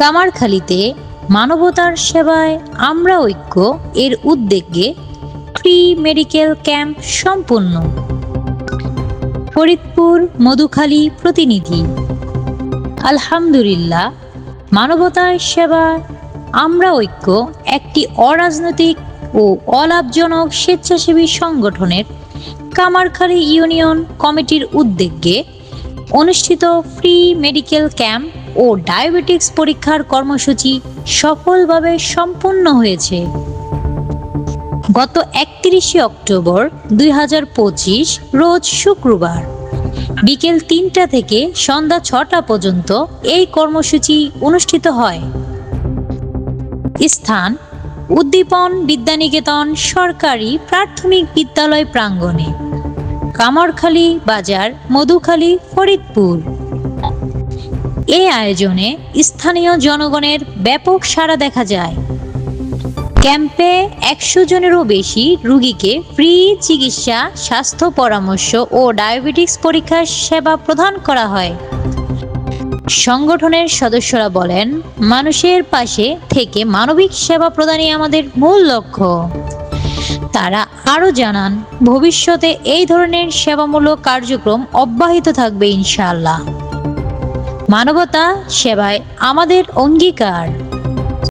কামারখালীতে মানবতার সেবায় আমরা ঐক্য, এর উদ্যোগে ফ্রি মেডিকেল ক্যাম্প সম্পন্ন। ফরিদপুর মধুখালী প্রতিনিধি। আলহামদুলিল্লাহ, মানবতার সেবা আমরা ঐক্য, একটি অরাজনৈতিক ও অলাভজনক স্বেচ্ছাসেবী সংগঠনের কামারখালী ইউনিয়ন কমিটির উদ্যোগে অনুষ্ঠিত ফ্রি মেডিকেল ক্যাম্প ও ডায়াবেটিক্স পরীক্ষার কর্মসূচি সফলভাবে সম্পন্ন হয়েছে। গত একত্রিশে অক্টোবর দুই হাজার পঁচিশ, রোজ শুক্রবার, বিকেল তিনটা থেকে সন্ধ্যা ছটা পর্যন্ত এই কর্মসূচি অনুষ্ঠিত হয়। স্থান, উদ্দীপন বিদ্যানিকেতন সরকারি প্রাথমিক বিদ্যালয় প্রাঙ্গণে, কামরখালী বাজার, মধুখালী, ফরিদপুর। এই আয়োজনে স্থানীয় জনগণের ব্যাপক সাড়া দেখা যায়। ক্যাম্পে একশো জনেরও বেশি রুগীকে ফ্রি চিকিৎসা, স্বাস্থ্য পরামর্শ ও ডায়াবেটিক্স পরীক্ষার সেবা প্রদান করা হয়। সংগঠনের সদস্যরা বলেন, মানুষের পাশে থেকে মানবিক সেবা প্রদানই আমাদের মূল লক্ষ্য। তারা আরও জানান, ভবিষ্যতে এই ধরনের সেবামূলক কার্যক্রম অব্যাহত থাকবে ইনশাআল্লাহ। মানবতা সেবায় আমাদের অঙ্গীকার।